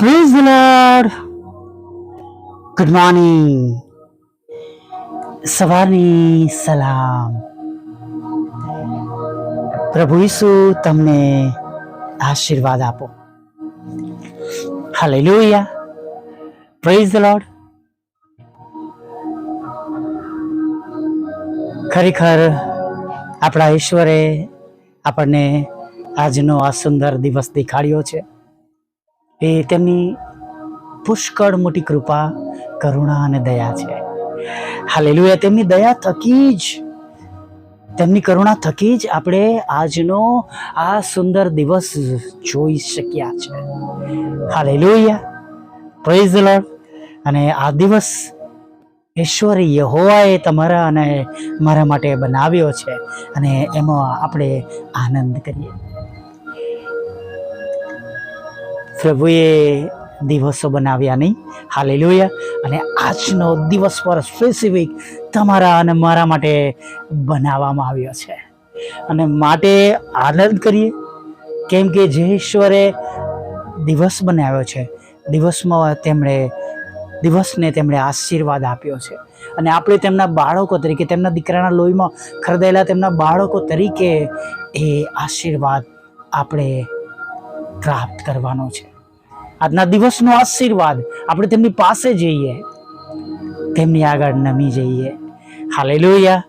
Praise lord good morning સવારની સલામ પ્રભુ ઈસુ તમને આશીર્વાદ આપો. હાલેલુયા પ્રેઝ લોર્ડ ખરેખર આપણા ઈશ્વરે આપણને આજનો આ સુંદર દિવસ દેખાડ્યો છે. એ તેમની પુષ્કળ મોટી કૃપા, કરુણા અને દયા છે. હાલેલુયા. તેમની દયા થકી જ, તેમની કરુણા થકી જ આપણે આજનો આ સુંદર દિવસ જોઈ શક્યા છે. હાલેલુયા. પ્રેઝ લોર્ડ અને આ દિવસ ઈશ્વર યહોવાએ તમારા અને મારા માટે બનાવ્યો છે અને એમાં આપણે આનંદ કરીએ. પ્રભુએ દિવસો બનાવ્યા નહીં. હાલેલુયા. અને આજનો દિવસ પર સ્પેસિફિક તમારા અને મારા માટે બનાવવામાં આવ્યો છે. અને માટે આનંદ કરીએ. કેમ કે જે ઈશ્વરે દિવસ બનાવ્યો છે. દિવસમાં તેમણે, દિવસને તેમણે આશીર્વાદ આપ્યો છે. અને આપણે તેમના બાળકો તરીકે, તેમના દીકરાના લોહીમાં ખરીદેલા તેમના બાળકો તરીકે એ આશીર્વાદ આપણે પ્રાપ્ત કરવાનો છે. આજના દિવસનો આશીર્વાદ. આપણે તેમની પાસે જઈએ. તેમની આગળ નમી જઈએ. હાલેલુયા.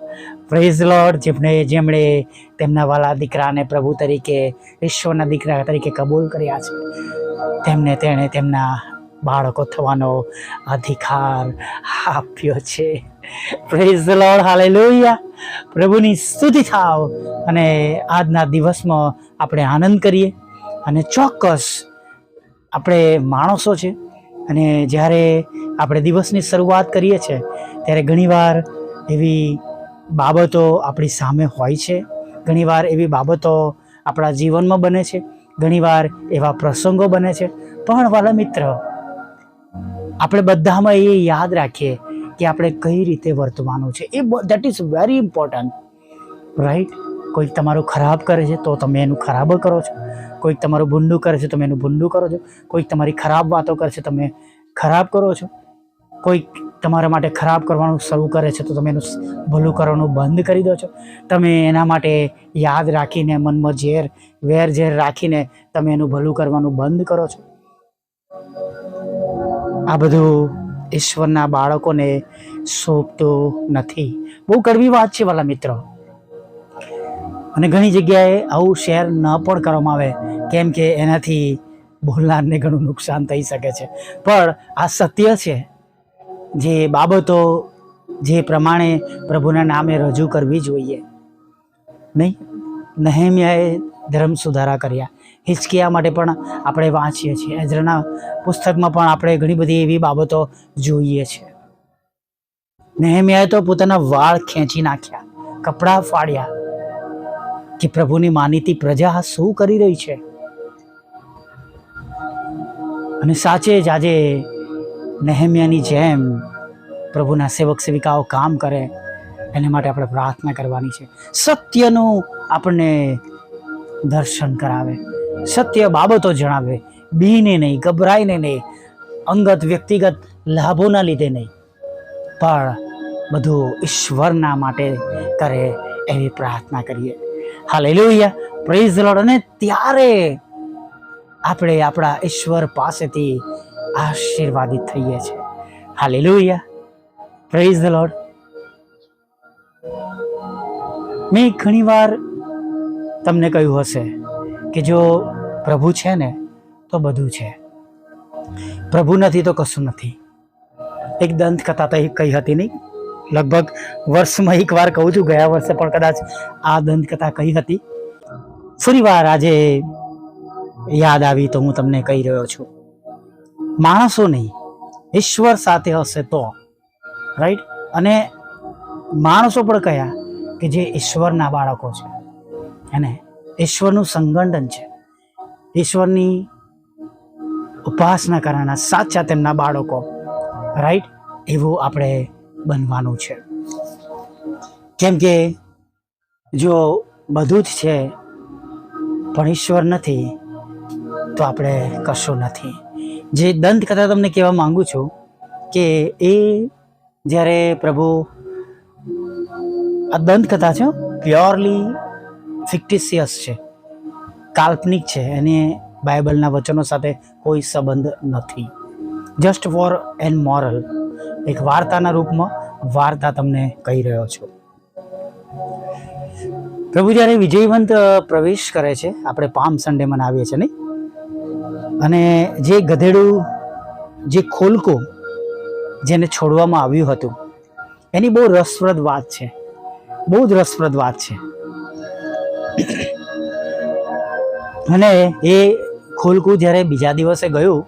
પ્રેઝ લોર્ડ જેમણે જેમણે તેમના વાલા દીકરાને પ્રભુ તરીકે, ઈશ્વરના દીકરા તરીકે કબૂલ કર્યા છે, તેમને તેણે તેમના બાળકો થવાનો અધિકાર આપ્યો છે. Praise lord hallelujah. પ્રભુની સ્તુતિ થાવ અને આજના દિવસમાં આપણે આનંદ કરીએ અને ચોક્કસ આપણે માણસો છે અને જ્યારે આપણે દિવસની શરૂઆત કરીએ છીએ, ત્યારે ઘણીવાર એવી બાબતો આપણી સામે હોય છે. ઘણીવાર એવી બાબતો આપણા જીવનમાં બને છે. ઘણીવાર એવા પ્રસંગો બને છે. પણ વાલા મિત્ર, આપણે બધામાં એ યાદ રાખીએ કે આપણે કઈ રીતે વર્તવાનું છે. એ that is very important right કોઈક તમારું ખરાબ કરે છે તો તમે એનું ખરાબ કરો છો. કોઈક તમારું ભૂંડું કરે છે, તમે એનું ભૂંડું કરો છો. કોઈક તમારી ખરાબ વાતો કરે છે, તમે ખરાબ કરો છો. કોઈક તમારા માટે ખરાબ કરવાનું શરૂ કરે છે, તો તમે એનું ભલું કરવાનું બંધ કરી દો છો. તમે એના માટે યાદ રાખીને, મનમાં ઝેર, વેર ઝેર રાખીને તમે એનું ભલું કરવાનું બંધ કરો છો. આ બધું ઈશ્વરના બાળકોને સોંપતું નથી. બહુ કડવી વાત છે, વાલા મિત્રો. અને ઘણી જગ્યાએ આવું શેર ન પણ કરવામાં આવે, કેમ કે એનાથી બોલનારને ઘણું નુકસાન થઈ શકે છે. પણ આ સત્ય છે. જે બાબતો જે પ્રમાણે પ્રભુના નામે રજૂ કરવી જોઈએ. નહીં? નહેમિયાએ ધર્મ સુધારા કર્યા. હિચકિયા માટે પણ આપણે વાંચીએ છીએ. એઝરાના પુસ્તકમાં પણ આપણે ઘણી બધી એવી બાબતો જોઈએ છે. નહેમિયાએ તો પોતાના વાળ ખેંચી નાખ્યા, કપડાં ફાડ્યા કે પ્રભુની માનીતી પ્રજા શું કરી રહી છે? અને સાચે જ આજે નહેમિયાની જેમ પ્રભુના સેવક સેવિકાઓ કામ કરે, એને માટે આપણે પ્રાર્થના કરવાની છે. સત્યનું આપણને દર્શન કરાવે, સત્ય બાબતો જણાવે, બીને નહીં, ગભરાઈને નહીં, અંગત વ્યક્તિગત લાભોના લીધે નહીં, પણ બધું ઈશ્વરના માટે કરે એવી પ્રાર્થના કરીએ. હાલેલુયા. પ્રેઝ લોર્ડ અને ત્યારે આપણે આપણા ઈશ્વર પાસેથી આશીર્વાદિત થઈએ છીએ. હાલેલુયા. પ્રેઝ લોર્ડ મેં ઘણીવાર તમને કહ્યું હશે કે જો પ્રભુ છે ને, તો બધું છે. પ્રભુ નથી તો કશું નથી. એક દંતકથા તો કહી હતી નહીં? લગભગ વર્ષમાં એક વાર કહું છું, ગયા વર્ષે પણ કદાચ આ દંતકથા કહી હતી. ફરી વાર આજે યાદ આવી તો હું તમને કહી રહ્યો છું. માણસો નહીં, ઈશ્વર સાથે હશે તો. રાઈટ અને માણસો પણ કયા કે જે ઈશ્વરના બાળકો છે. અને ઈશ્વરનું સંગઠન છે. ઈશ્વરની ઉપાસના કરવાના સાચા તેમના બાળકો. રાઈટ એવું આપણે બનવાનું છે. કેમ કે જો બધું જ છે, પણ ઈશ્વર નથી, તો આપણે કશું નથી. જે દંત કથા તમને કહેવા માંગુ છું, કે એ જ્યારે પ્રભુ આ દંતકથા છે, પ્યોરલી ફિક્ટિસિયસ છે, કાલ્પનિક છે, એને બાઇબલના વચનો સાથે કોઈ સંબંધ નથી. જસ્ટ ફોર એન્ડ મોરલ એક વાર્તાના રૂપમાં વાર્તા તમને કહી રહ્યો છું. પ્રભુ જ્યારે વિજયવંત પ્રવેશ કરે છે, આપણે પામ સન્ડે મનાવીએ છીએ, નહીં? અને જે ગધેડું, જે ખોલકો જેને છોડવામાં આવ્યું હતું, એની બહુ રસપ્રદ વાત છે. બહુ જ રસપ્રદ વાત છે. અને એ ખોલકું જ્યારે બીજા દિવસે ગયું,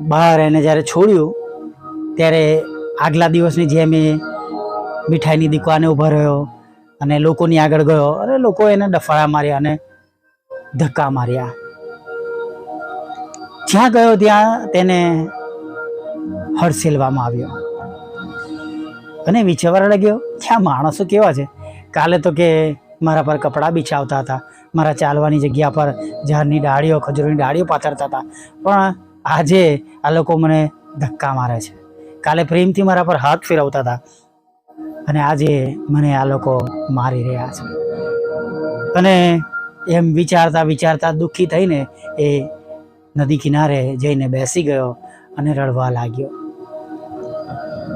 બહાર એને જ્યારે છોડ્યું ત્યારે આગલા દિવસની જેમ એ મીઠાઈની દુકાને ઊભો રહ્યો અને લોકોની આગળ ગયો. અને લોકો એને ડફાળા માર્યા અને ધક્કા માર્યા. જ્યાં ગયો ત્યાં તેને હડસેલવામાં આવ્યો. અને વિચારવા લાગ્યો ક્યાં માણસો કેવા છે? કાલે તો કે મારા પર કપડાં બિછાવતા હતા. મારા ચાલવાની જગ્યા પર ઝાડની ડાળીઓ, ખજૂરની ડાળીઓ પાથરતા હતા. પણ આજે આ લોકો મને ધક્કા મારે છે. કાલે પ્રેમથી મારા પર હાથ ફેરવતા હતા. અને આજે મને આ લોકો મારી રહ્યા છે. અને એમ વિચારતા વિચારતા દુઃખી થઈને એ નદી કિનારે જઈને બેસી ગયો અને રડવા લાગ્યો.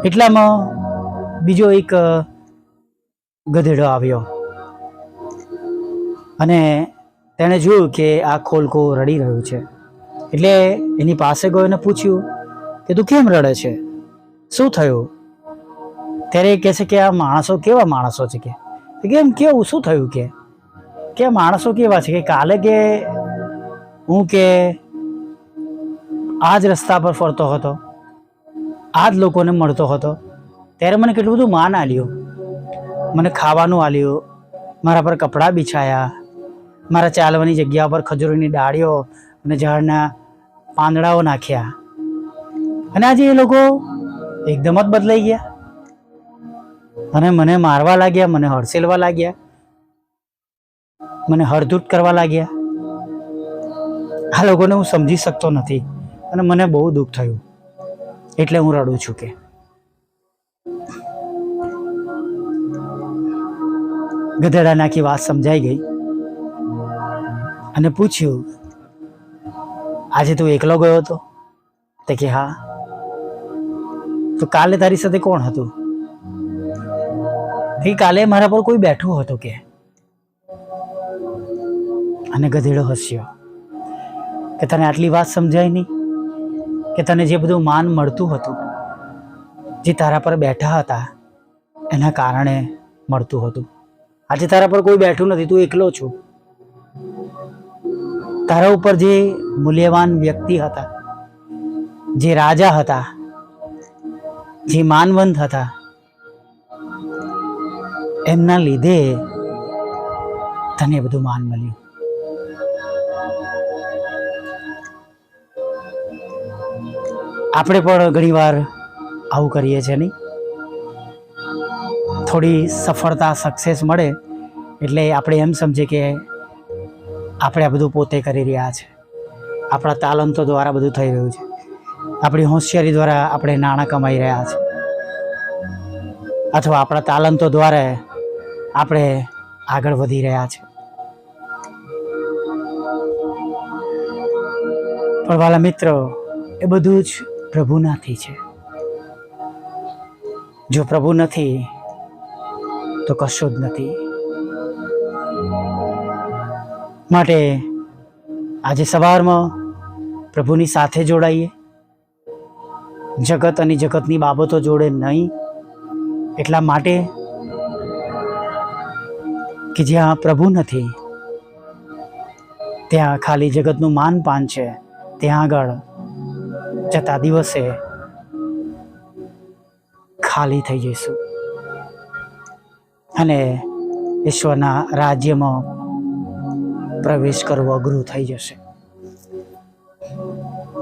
એટલામાં બીજો એક ગધેડો આવ્યો. અને તેણે જોયું કે આ ખોલકો રડી રહ્યું છે. એટલે એની પાસે ગયો અને પૂછ્યું કે તું કેમ રડે છે? શું થયું? ત્યારે એ કહે છે કે આ માણસો કેવા માણસો છે કે? કેમ કેવું? શું થયું કે? કે માણસો કેવા છે કે કાલે કે હું કે આ જ રસ્તા પર ફરતો હતો આ જ લોકોને મળતો હતો, ત્યારે મને કેટલું બધું માન આલ્યું. મને ખાવાનું આલ્યું, મારા પર કપડાં બિછાયા, મારા ચાલવાની જગ્યા પર ખજૂરીની ડાળીઓ અને ઝાડના પાંદડાઓ નાખ્યા. અને આજે એ લોકો એકદમ જ બદલાઈ ગયા. અને મને મારવા લાગ્યા, મને હડસેલવા લાગ્યા, મને હળધૂત કરવા લાગ્યા. આ લોકોને હું સમજી શકતો નથી અને મને બહુ દુઃખ થયું. એટલે હું રડું છું કે ગધેડાને આખી વાત સમજાઈ ગઈ અને પૂછ્યું, આજે તું એકલો ગયો હતો? તે કે, હા. તો કાલે તારી સાથે કોણ હતું? કે કાલે મારા પર કોઈ બેઠું હતું કે અને ગધેડો હસ્યો. કે તને આટલી વાત સમજાય નહીં? કે તને જે બધું માન મળતું હતું, જે તારા પર બેઠા હતા, એના કારણે મળતું હતું? આજે તારા પર કોઈ બેઠું નથી, તું એકલો છું. તારા ઉપર જે મૂલ્યવાન વ્યક્તિ હતા, જે રાજા હતા જે માનવંત હતા એમના લીધે તને બધું માન મળ્યું. આપણે પણ ઘણીવાર આવું કરીએ છીએ નહીં? થોડી સફળતા સક્સેસ મળે એટલે આપણે એમ સમજીએ કે આપણે આ બધું પોતે કરી રહ્યા છે. આપણા તાલંતો દ્વારા બધું થઈ રહ્યું છે. આપણી હોશિયારી દ્વારા આપણે નાણાં કમાઈ રહ્યા છે. અથવા આપણા તાલંતો દ્વારા આપણે આગળ વધી રહ્યા છે. પણ વાલા મિત્રો, એ બધું જ પ્રભુનાથી છે. જો પ્રભુ નથી, તો કશું જ નથી. માટે આજે સવારમાં પ્રભુની સાથે જોડાઈએ. જગત અને જગતની બાબતો જોડે નહીં. એટલા માટે કે જ્યાં પ્રભુ નથી, ત્યાં ખાલી જગતનું માન પાન છે. ત્યાં આગળ જતા દિવસે ખાલી થઈ જઈશું. અને ઈશ્વરના રાજ્યમાં પ્રવેશ કરવો અઘરું થઈ જશે.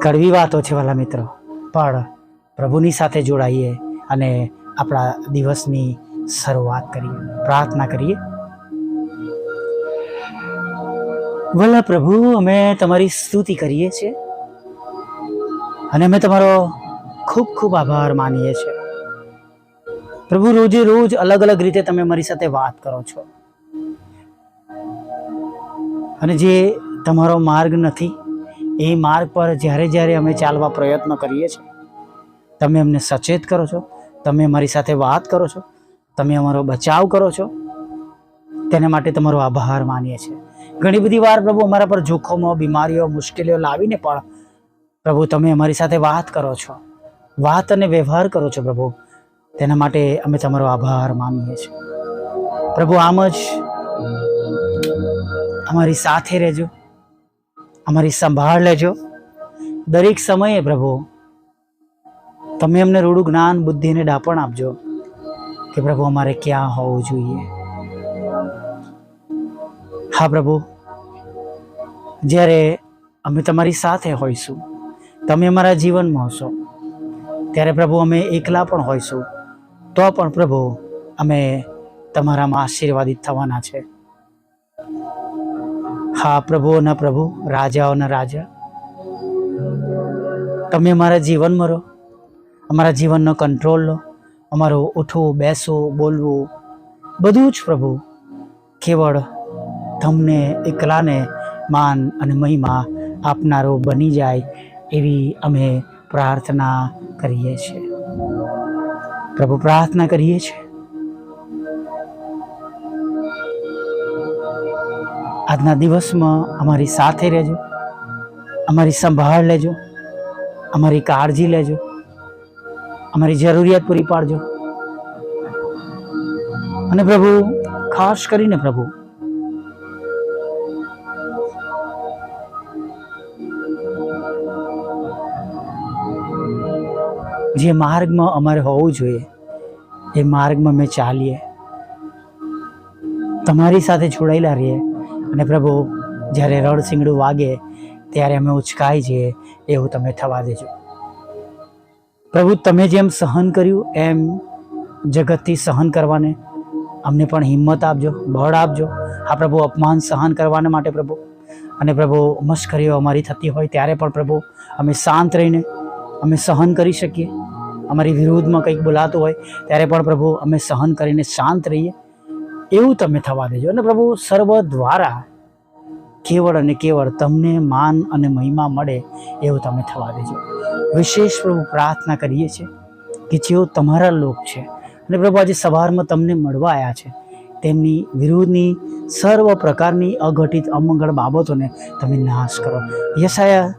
કડવી વાતો છે વાલા મિત્રો, પણ પ્રભુની સાથે જોડાઈએ અને આપણા દિવસની શરૂઆત કરીએ, પ્રાર્થના કરીએ. વલ્લા પ્રભુ, અમે તમારી સ્તુતિ કરીએ છીએ અને અમે તમારો ખૂબ ખૂબ આભાર માનીએ છીએ. પ્રભુ, રોજે રોજ અલગ અલગ રીતે તમે મારી સાથે વાત કરો છો. અને જે તમારો માર્ગ નથી, એ માર્ગ પર જ્યારે જ્યારે અમે ચાલવા પ્રયત્ન કરીએ છીએ તમે અમને સચેત કરો છો, તમે અમારી સાથે વાત કરો છો, તમે અમારો બચાવ કરો છો, તેના માટે તમારો આભાર માનીએ છીએ. ઘણી બધી વાર પ્રભુ અમારા પર જોખમો, બીમારીઓ, મુશ્કેલીઓ લાવીને પણ પ્રભુ તમે અમારી સાથે વાત કરો છો, વાત અને વ્યવહાર કરો છો પ્રભુ, તેના માટે અમે તમારો આભાર માનીએ છીએ. પ્રભુ આમ જ અમારી સાથે રહેજો, અમારી સંભાળ લેજો. દરેક સમયે પ્રભુ તમે અમને રૂડું જ્ઞાન બુદ્ધિ અને ડાપણ આપજો કે પ્રભુ, અમારે ક્યાં હોવું જોઈએ? હા પ્રભુ, જ્યારે અમે તમારી સાથે હોઈશું, તમે અમારા જીવનમાં હશો, ત્યારે પ્રભુ અમે એકલા પણ હોઈશું, તો પણ પ્રભુ, અમે તમારામાં આશીર્વાદિત થવાના છે. હા પ્રભુઓના પ્રભુ રાજાઓના રાજા, તમે અમારા જીવનમાં રહો. અમારા જીવનનો કંટ્રોલ લો, અમારું ઉઠવું, બેસવું, બોલવું, બધું જ પ્રભુ. કેવળ તમને એકલાને માન અને મહિમા આપનારો બની જાય એવી અમે પ્રાર્થના કરીએ છીએ. પ્રભુ પ્રાર્થના કરીએ છીએ. આજના દિવસમાં અમારી સાથે રહેજો. અમારી સંભાળ લેજો. અમારી કાળજી લેજો. અમારી જરૂરિયાત પૂરી પાડજો. અને પ્રભુ, ખાસ કરીને પ્રભુ, જે માર્ગમાં અમારે હોવું જોઈએ, એ માર્ગમાં અમે ચાલીએ. તમારી સાથે જોડાયેલા રહીએ. અને પ્રભુ, જ્યારે રડ સિંગડું વાગે, ત્યારે અમે ઉચકાઈ જઈએ, એવું તમે થવા દેજો. પ્રભુ, તમે જેમ સહન કર્યું, એમ જગતથી સહન કરવાને અમને પણ હિંમત આપજો, બળ આપજો. આ પ્રભુ, અપમાન સહન કરવાને માટે પ્રભુ. અને પ્રભુ, મશ્કરીઓ અમારી થતી હોય ત્યારે પણ પ્રભુ, અમે શાંત રહીને અમે સહન કરી શકીએ. અમારી વિરુદ્ધમાં કંઈક બોલાતું હોય ત્યારે પણ પ્રભુ, અમે સહન કરીને શાંત રહીએ. એવું તમે થવા દેજો. અને પ્રભુ સર્વ દ્વારા કેવળ અને કેવળ તમને માન અને મહિમા મળે એવું તમે થવા દેજો. વિશેષ પ્રભુ પ્રાર્થના કરીએ છીએ કે જેઓ તમારા લોક છે અને પ્રભુ આજે સવારમાં તમને મળવા આવ્યા છે, તેમની વિરુદ્ધની સર્વ પ્રકારની અઘટિત અમંગળ બાબતોને તમે નાશ કરો. યશાયા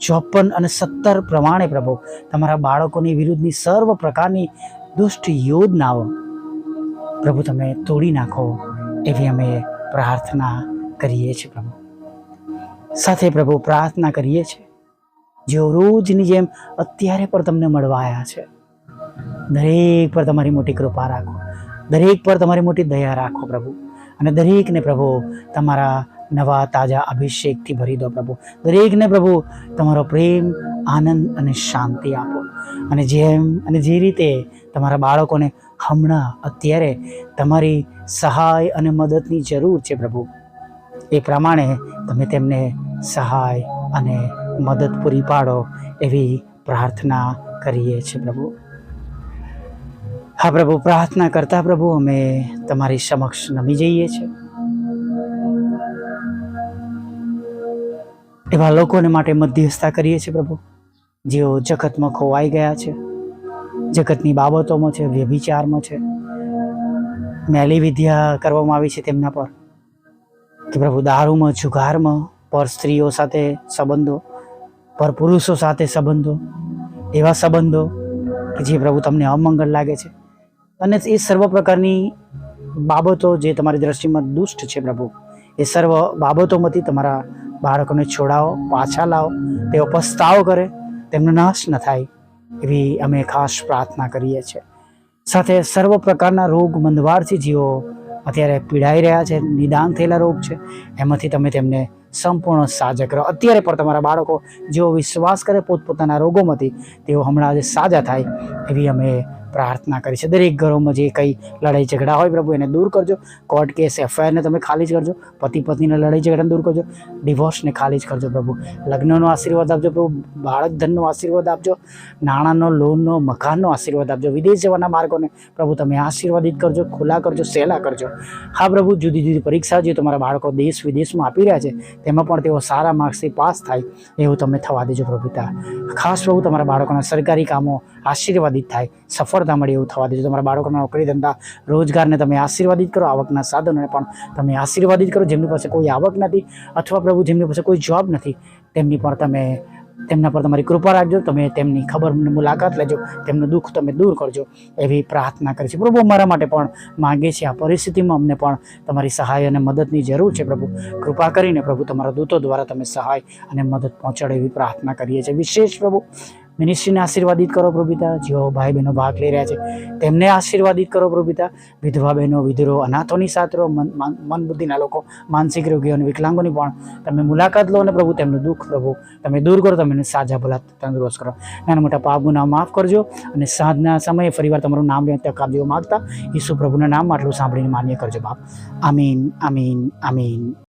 ચોપન અને સત્તર પ્રમાણે પ્રભુ તમારા બાળકોની વિરુદ્ધની સર્વ પ્રકારની દુષ્ટ યોજનાઓ પ્રભુ તમે તોડી નાખો એવી અમે પ્રાર્થના કરીએ છીએ પ્રભુ. સાથે પ્રભુ પ્રાર્થના કરીએ છીએ. જેઓ રોજની જેમ અત્યારે પણ તમને મળવા આવ્યા છે. દરેક પર તમારી મોટી કૃપા રાખો. દરેક પર તમારી મોટી દયા રાખો પ્રભુ. અને દરેકને પ્રભુ તમારા નવા તાજા અભિષેકથી ભરી દો પ્રભુ. દરેકને પ્રભુ તમારો પ્રેમ, આનંદ અને શાંતિ આપો. અને જેમ અને જે રીતે તમારા બાળકોને હમણાં અત્યારે તમારી સહાય અને મદદની જરૂર છે પ્રભુ, એ પ્રમાણે તમે તેમને સહાય અને મદદ પૂરી પાડો એવી પ્રાર્થના કરીએ છીએ પ્રભુ. હા પ્રભુ, પ્રાર્થના કરતા પ્રભુ અમે તમારી સમક્ષ નમી જઈએ છીએ. એવા લોકોને માટે મધ્યસ્થતા કરીએ છીએ પ્રભુ, જેઓ જગતમાં ખોવાઈ ગયા છે, જગતની બાબતોમાં છે, વ્યભિચારમાં છે. મેલી વિદ્યા કરવામાં આવી છે તેમના પર. કે પ્રભુ, દારૂમાં, જુગારમાં પર સ્ત્રીઓ સાથે સંબંધો પર પુરુષો સાથે સંબંધો, એવા સંબંધો કે જે પ્રભુ તમને અમંગળ લાગે છે. અને એ સર્વ પ્રકારની બાબતો જે તમારી દ્રષ્ટિમાં દુષ્ટ છે પ્રભુ, એ સર્વ બાબતોમાંથી તમારા બાળકોને છોડાવો, પાછા લાવો, તેઓ પસ્તાવો કરે, તેમનો નાશ ન થાય એવી અમે ખાસ પ્રાર્થના કરીએ છીએ સાથે સર્વ પ્રકારના રોગ મંદવારથી જેઓ અત્યારે પીડાઈ રહ્યા છે, નિદાન થયેલા રોગ છે, એમાંથી તમે તેમને સંપૂર્ણ સાજા કરો. અત્યારે પણ તમારા બાળકો જેઓ વિશ્વાસ કરે, પોતપોતાના રોગોમાંથી તેઓ હમણાં આજે સાજા થાય એવી અમે પ્રાર્થના કરી છે. દરેક ઘરોમાં જે કંઈ લડાઈ ઝઘડા હોય પ્રભુ, એને દૂર કરજો. કોર્ટ કેસ, એફઆઈઆરને તમે ખાલી જ કરજો. પતિ પત્નીને લડાઈ ઝઘડાને દૂર કરજો. ડિવોર્સને ખાલી જ કરજો પ્રભુ. લગ્નનો આશીર્વાદ આપજો પ્રભુ. બાળક ધનનો આશીર્વાદ આપજો. નાણાંનો, લોનનો, મકાનનો આશીર્વાદ આપજો. વિદેશ જવાના માર્ગોને પ્રભુ તમે આશીર્વાદિત કરજો, ખુલ્લા કરજો, સહેલા કરજો. હા પ્રભુ, જુદી જુદી પરીક્ષા જે તમારા બાળકો દેશ વિદેશમાં આપી રહ્યા છે, તેમાં પણ તેઓ સારા માર્ક્સથી પાસ થાય, એવું તમે થવા દેજો પ્રભુ પિતા. ખાસ પ્રભુ તમારા બાળકોના સરકારી કામો આશીર્વાદિત થાય, સફળતા મળે એવું થવા દેજો. તમારા બાળકોના નોકરી ધંધા, રોજગારને તમે આશીર્વાદિત કરો, આવકના સાધનોને પણ તમે આશીર્વાદિત કરો. જેમની પાસે કોઈ આવક નથી અથવા પ્રભુ જેમની પાસે કોઈ જોબ નથી, તેમની પણ તમે, તેમના પર તમારી કૃપા રાખજો. તમે તેમની ખબર મુલાકાત લેજો. તેમનું દુઃખ તમે દૂર કરજો. એવી પ્રાર્થના કરી છે પ્રભુ અમારા માટે પણ માંગે છે આ પરિસ્થિતિમાં અમને પણ તમારી સહાય અને મદદની જરૂર છે પ્રભુ. કૃપા કરીને પ્રભુ તમારા દૂતો દ્વારા તમે સહાય અને મદદ પહોંચાડે એવી પ્રાર્થના કરીએ છીએ. વિશેષ પ્રભુ મિનિસ્ટ્રીને આશીર્વાદિત કરો પ્રભુપિતા. જેઓ ભાઈ બહેનો ભાગ લઈ રહ્યા છે, તેમને આશીર્વાદિત કરો પ્રભુપિતા. વિધવા બહેનો વિધુરો અનાથોની સાથે રહો મન, મન- મન બુદ્ધિના લોકો, માનસિક રોગીઓ અને વિકલાંગોની પણ તમે મુલાકાત લો અને પ્રભુ તેમનું દુઃખ પ્રભુ તમે દૂર કરો, તમે સાજા ભલા તંદુરસ્ત કરો. નાના મોટા પાપ ગુના માફ કરજો અને સાંજના સમયે ફરીવાર તમારું નામ લઈને તક આપજો માગતા ઈસુ પ્રભુના નામ આટલું સાંભળીને માન્ય કરજો બાપ. આમીન આમીન આમીન.